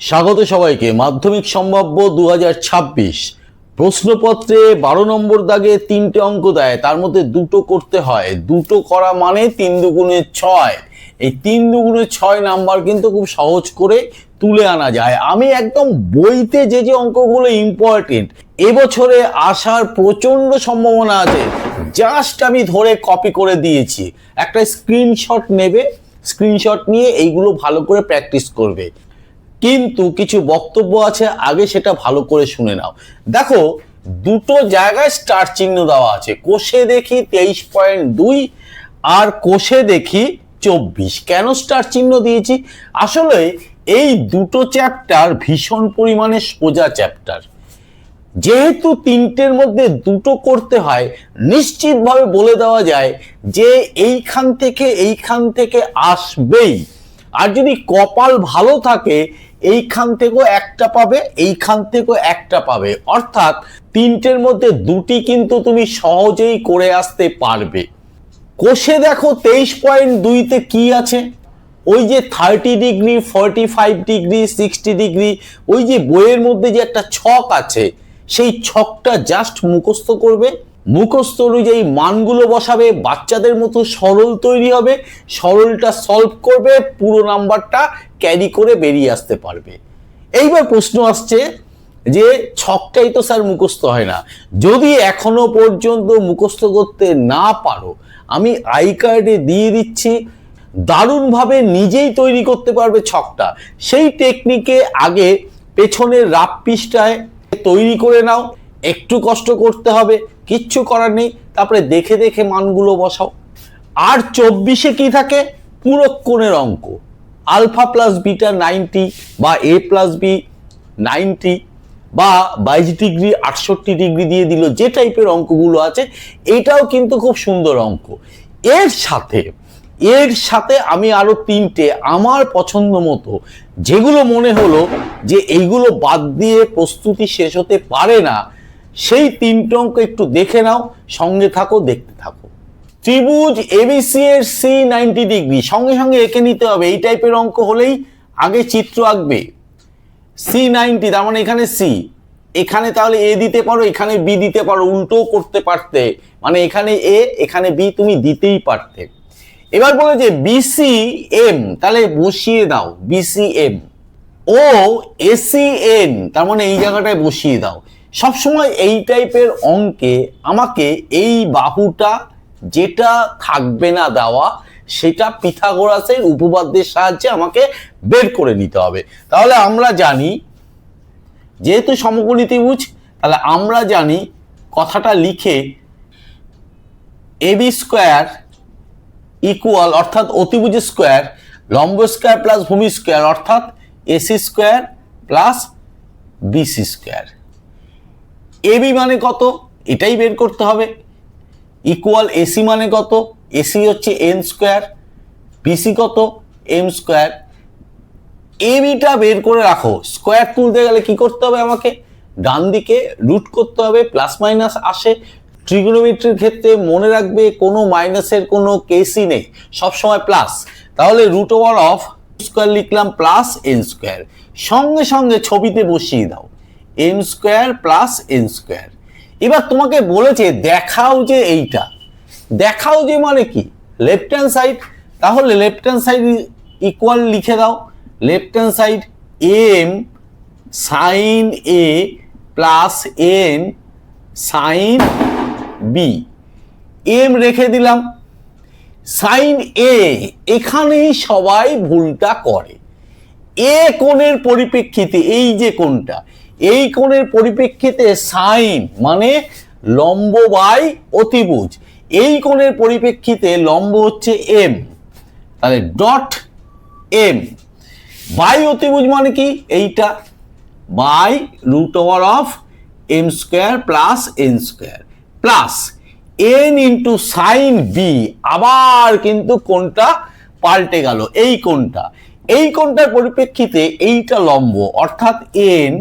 স্বাগত সবাইকে। মাধ্যমিক সম্ভাব্য দু হাজার ছাব্বিশ। প্রশ্নপত্রে বারো নম্বর দাগে তিনটে অঙ্ক দেয়, তার মধ্যে দুটো করতে হয়। দুটো করা মানে তিন দুগুণে ছয়। এই তিন দুগুণে ছয় নাম্বার কিন্তু খুব সহজ করে তুলে আনা যায়। আমি একদম বইতে যে যে অঙ্কগুলো ইম্পর্টেন্ট এবছরে আসার প্রচণ্ড সম্ভাবনা আছে। জাস্ট আমি ধরে কপি করে দিয়েছি। একটা স্ক্রিনশট নেবে স্ক্রিনশট নিয়ে এইগুলো ভালো করে প্র্যাকটিস করবে। কিন্তু কিছু বক্তব্য আছে, আগে সেটা ভালো করে শুনে নাও। দেখো, দুটো জায়গায় স্টার চিহ্ন দেওয়া আছে। কোষে দেখি তেইশ পয়েন্ট দুই, আর কোষে দেখি চব্বিশ। কেন স্টার চিহ্ন দিয়েছি? আসলে এই দুটো চ্যাপ্টার ভীষণ পরিমাণে সোজা চ্যাপ্টার। যেহেতু তিনটের মধ্যে দুটো করতে হয়, নিশ্চিতভাবে বলে দেওয়া যায় যে এইখান থেকে এইখান থেকে আসবেই। আর যদি কপাল ভালো থাকে, এইখান থেকেও একটা পাবে, এইখান থেকেও একটা পাবে। অর্থাৎ তিনটের মধ্যে দুটি কিন্তু তুমি সহজেই করে আসতে পারবে। কোষে দেখো তেইশ পয়েন্ট দুইতে কি আছে? ওই যে thirty degree, forty five degree, sixty degree, ওই যে বইয়ের মধ্যে যে একটা ছক আছে, সেই ছকটা জাস্ট মুখস্থ করবে। মুখস্থ অনুযায়ী মানগুলো বসাবে, বাচ্চাদের মতো সরল তৈরি হবে, সরলটা সলভ করবে, পুরো নাম্বারটা ক্যারি করে বেরিয়ে আসতে পারবে। এইবার প্রশ্ন আসছে যে ছকটাই তো স্যার মুখস্থ হয় না। যদি এখনও পর্যন্ত মুখস্থ করতে না পারো, আমি আই কার্ডে দিয়ে দিচ্ছি, দারুণভাবে নিজেই তৈরি করতে পারবে ছকটা। সেই টেকনিকে আগে পেছনের রাপ পিসটায় তৈরি করে নাও, একটু কষ্ট করতে হবে কিচ্ছু করার নেই। তারপরে দেখে দেখে মানগুলো বসাও। আর চব্বিশে কি থাকে? পুরক্ষণের অঙ্ক। আলফা প্লাস বিটা নাইনটি বা এ প্লাস বি নাইনটি বা বাইশ ডিগ্রি, আটষট্টি ডিগ্রি দিয়ে দিল যে টাইপের অঙ্কগুলো আছে, এটাও কিন্তু খুব সুন্দর অঙ্ক। এর সাথে এর সাথে আমি আরও তিনটে আমার পছন্দ মতো, যেগুলো মনে হলো যে এইগুলো বাদ দিয়ে প্রস্তুতি শেষ হতে পারে না সেই তিনটে অঙ্ক একটু দেখে নাও, সঙ্গে থাকো, দেখতে থাকো। ত্রিভুজ এবিসি এর সি নাইনটি ডিগ্রি সঙ্গে সঙ্গে এঁকে নিতে হবে। এই টাইপের অঙ্ক হলেই আগে চিত্র আঁকবে। সি নাইনটি তার মানে এখানে সি এখানে তাহলে এ দিতে পারো, এখানে বি দিতে পারো উল্টোও করতে পারতে। মানে এখানে এ এখানে বি তুমি দিতেই পারতে। এবার বলে যে বিসি এম তাহলে বসিয়ে দাও বিসি এম ও এসি এন তার মানে এই জায়গাটায় বসিয়ে দাও। সবসময় এই টাইপের অঙ্কে আমাকে এই বাহুটা যেটা থাকবে না দেওয়া, সেটা পিথাগোরাসের উপপাদ্যের সাহায্যে আমাকে বের করে নিতে হবে। তাহলে আমরা জানি, যেহেতু সমকোণী ত্রিভুজ, তাহলে আমরা জানি কথাটা লিখে এবি স্কোয়ার ইকুয়াল অর্থাৎ অতিভুজ স্কোয়ার, লম্ব স্কোয়ার প্লাস ভূমি স্কোয়ার, অর্থাৎ AC square plus BC square. AB মানে কত? এটাই বের করতে হবে। ইকুয়াল এসি মানে কত? এসি হচ্ছে এন স্কোয়ার বিসি কত? এম স্কোয়ার এবিটা বের করে রাখো। স্কোয়ার তুলতে গেলে কি করতে হবে আমাকে? ডান দিকে রুট করতে হবে প্লাস মাইনাস আসে। ট্রিগোনোমেট্রির ক্ষেত্রে মনে রাখবে কোনো মাইনাসের কোনো কেসই নেই। সবসময় প্লাস তাহলে রুট ওভার অফ স্কোয়ার লিখলাম প্লাস এন স্কোয়ার সঙ্গে সঙ্গে ছবিতে বসিয়ে দাও। M square plus N square এবার তোমাকে বলেছে, দেখাও যে এইটা। দেখাও যে মানে কি? লেফট হ্যান্ড সাইড তাহলে লেফট হ্যান্ড সাইড ইকুয়াল লিখে দাও। Left hand side M sine A plus N sine B M রেখে দিলাম। সাইন এ এখানেই সবাই ভুলটা করে। এ কোণের পরিপ্রেক্ষিতে, এই যে কোণটা এই কোণের পরিপ্রেক্ষিতে সাইন মানে লম্ব বাই অতিভুজ। এই কোণের পরিপ্রেক্ষিতে লম্ব হচ্ছে এম তাহলে ডট এম বাই অতিভুজ মানে কি? এইটা। By root over of M square plus N square. Plus N into sine B আবার কিন্তু কোনটা পাল্টে গেল। এই কোনটা এই কোনটার পরিপ্রেক্ষিতে এইটা লম্ব। অর্থাৎ এন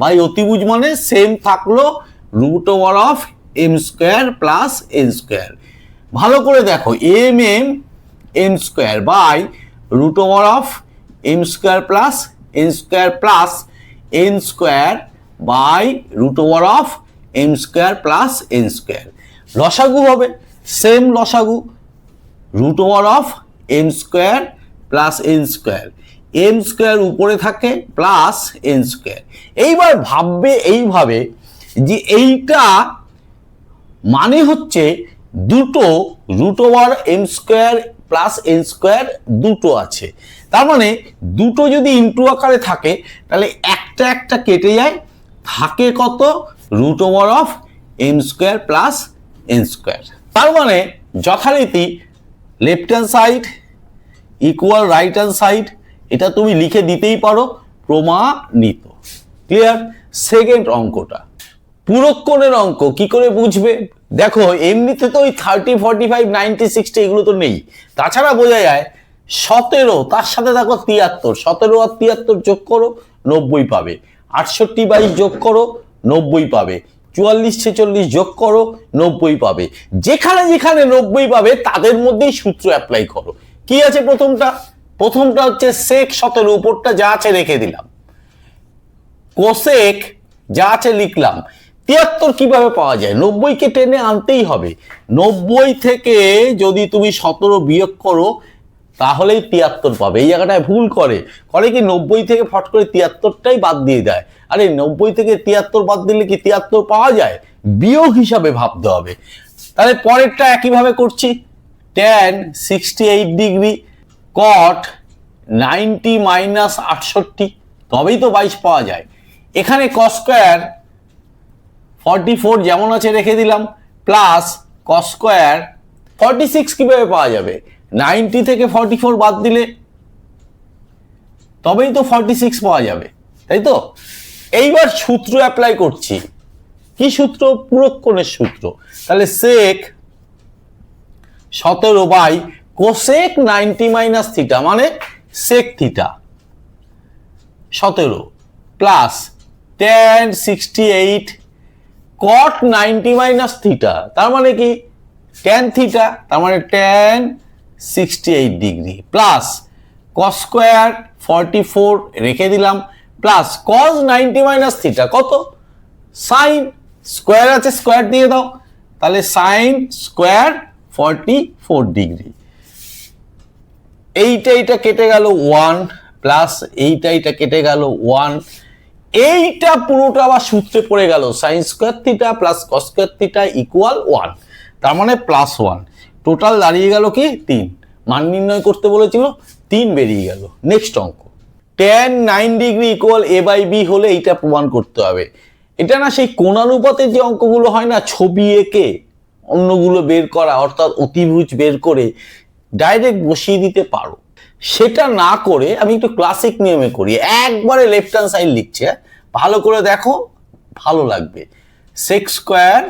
বাই অতিভুজ মানে সেম থাকল root over of M square plus N square ভালো করে দেখো M M M square by root over of M square plus N square plus N square by root over of M square plus N square লসাগু হবে same লসাগু root over of M square plus N square M square উপরে থাকে plus N square এইবার ভাববে এইভাবে যে এইটা মানে হচ্ছে দুটো root over M square plus N square দুটো আছে। তার মানে দুটো যদি ইন্টু আকারে থাকে, তাহলে একটা একটা কেটে যায়। থাকে কত? Root over of M square plus N square তার মানে যথারীতি left hand side equal right hand side এটা তুমি লিখে দিতেই পারো, প্রমাণিত। ক্লিয়ার সেকেন্ড অঙ্কটা। পুরক্ষণের অঙ্ক, কি করে বুঝবে? দেখো, এমনিতে তো ওই thirty forty five ninety sixty এগুলো তো নেই। তাছাড়া বোঝা যায়, সতেরো, তার সাথে দেখো তিয়াত্তর, সতেরো আর তিয়াত্তর যোগ করো, নব্বই পাবে। আটষট্টি বাইশ যোগ করো, নব্বই পাবে। চুয়াল্লিশ, ছেচল্লিশ যোগ করো, নব্বই পাবে। যেখানে যেখানে নব্বই পাবে, তাদের মধ্যেই সূত্র অ্যাপ্লাই করো। কি আছে প্রথমটা? প্রথমটা হচ্ছে সেক সতেরো, উপরটা যা আছে রেখে দিলাম। কোসেক যা আছে লিখলাম। তিয়াত্তর কীভাবে পাওয়া যায়? নব্বইকে টেনে আনতেই হবে। নব্বই থেকে যদি তুমি সতেরো বিয়োগ করো, তাহলেই তিয়াত্তর পাবে। এই জায়গাটায় ভুল করে। করে কি নব্বই থেকে ফট করে তিয়াত্তরটাই বাদ দিয়ে দেয়? আরে, নব্বই থেকে তিয়াত্তর বাদ দিলে কি তিয়াত্তর পাওয়া যায়? বিয়োগ হিসাবে ভাবতে হবে। তাহলে পরেরটা একইভাবে করছি। Tan sixty eight degree cot ninety minus আটষট্টি, তবেই তো বাইশ পাওয়া যায়। এখানে কস স্কোয়ার ফর্টি ফোর যেমন আছে রেখে দিলাম plus cos square forty six কীভাবে পাওয়া যাবে? নাইনটি থেকে ফর্টি ফোর বাদ দিলে তবেই তো ফর্টি সিক্স পাওয়া যাবে, তাই তো? এইবার সূত্র অ্যাপ্লাই করছি। কি সূত্র? পুরক্ষণের সূত্র। তাহলে সেক সতেরো by cosec ninety minus theta মানে সেক থিটা সতেরো plus tan sixty eight cot ninety minus theta তার মানে কি? টেন থিটা তার মানে tan sixty eight degree plus cos square forty four রেখে দিলাম। Plus cos ninety minus theta কত? সাইন স্কোয়ার আছে স্কোয়ার দিয়ে দাও। তাহলে sine square forty four degree এইটা এইটা কেটে গেল ওয়ান প্লাস এইটা এইটা কেটে গেল ওয়ান এইটা পুরোটা আবার সূত্রে পড়ে গেল sine square theta plus cos square theta equal one তার মানে প্লাস ওয়ান টোটাল দাঁড়িয়ে গেল কি? তিন। মান নির্ণয় করতে বলেছিল, তিন বেরিয়ে গেল। নেক্সট অঙ্ক। Tan nine degree equal A by B হলে এইটা প্রমাণ করতে হবে। এটা না সেই কোণানুপাতের যে অঙ্কগুলো হয় না, ছবি এঁকে অন্যগুলো বের করা, অর্থাৎ অতিভুজ বের করে ডাইরেক্ট বসিয়ে দিতে পারো। সেটা না করে আমি একটু ক্লাসিক নিয়মে করি। একবারে লেফট হ্যান্ড সাইড লিখছে। ভালো করে দেখো, ভালো লাগবে। সেক্স স্কোয়ার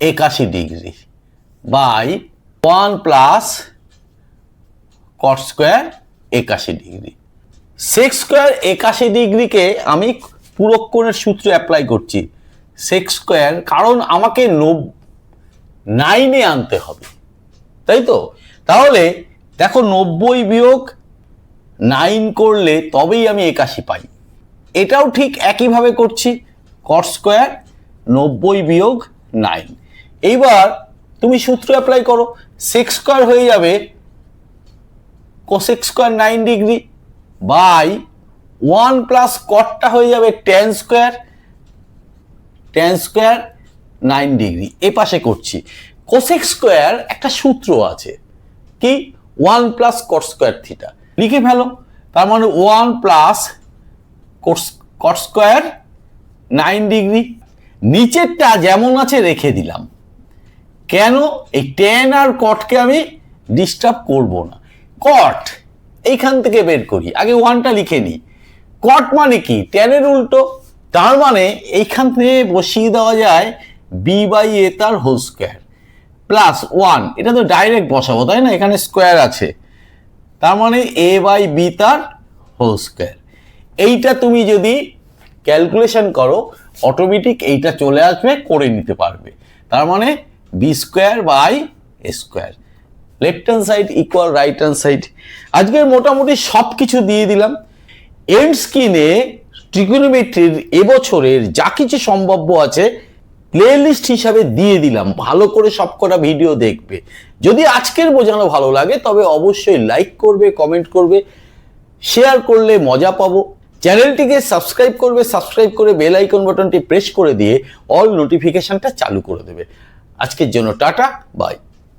একাশি degree by one plus cot square একাশি ডিগ্রি সেক্স স্কোয়ার একাশি ডিগ্রিকে আমি পুরক্ষণের সূত্র অ্যাপ্লাই করছি। সেক্স স্কোয়ার কারণ আমাকে নব নাইনে আনতে হবে। তাই তো? তাহলে দেখো নব্বই বিয়োগ নাইন করলে তবেই আমি একাশি পাই। এটাও ঠিক একইভাবে করছি কট স্কোয়ার নব্বই বিয়োগ নাইন এইবার তুমি সূত্র অ্যাপ্লাই করো সেক্স স্কোয়ার হয়ে যাবে cosec square nine degree by one plus কটটা হয়ে যাবে tan square tan square nine degree এ পাশে করছি। কোসেক স্কোয়ার একটা সূত্র আছে কি? One plus cot square theta লিখে ফেলো। তার মানে one plus cot square nine degree নিচেরটা যেমন আছে রেখে দিলাম। কেন? এই টেন আর কটকে আমি ডিস্টার্ব করব না। কট এইখান থেকে বের করি। আগে ওয়ানটা লিখে নিই। কট মানে কি? টেনের উল্টো। তার মানে এইখান থেকে বসিয়ে দেওয়া যায় বি বাই এ তার হোল স্কোয়ার প্লাস ওয়ান এটা তো ডাইরেক্ট বসাবো, তাই না? এখানে স্কোয়ার আছে। তার মানে এ বাই বি তার হোল স্কোয়ার এইটা তুমি যদি ক্যালকুলেশন করো অটোমেটিক এইটা চলে আসবে, করে নিতে পারবে। তার মানে B square by square left hand side equal right hand side আজকের মোটামুটি সব কিছু দিয়ে দিলাম। এন্ড স্কিনে ট্রিকোনোমেট্রির এবছরের যা কিছু সম্ভাব্য আছে প্লেলিস্ট হিসাবে দিয়ে দিলাম। ভালো করে সবকটা ভিডিও দেখবে। যদি আজকের বোঝানো ভালো লাগে, তবে অবশ্যই লাইক করবে কমেন্ট করবে শেয়ার করলে মজা পাবো। চ্যানেলটিকে সাবস্ক্রাইব করবে সাবস্ক্রাইব করে বেল আইকন বাটনটি প্রেস করে দিয়ে অল নোটিফিকেশনটা চালু করে দেবে। আজকের জন্য টাটা বাই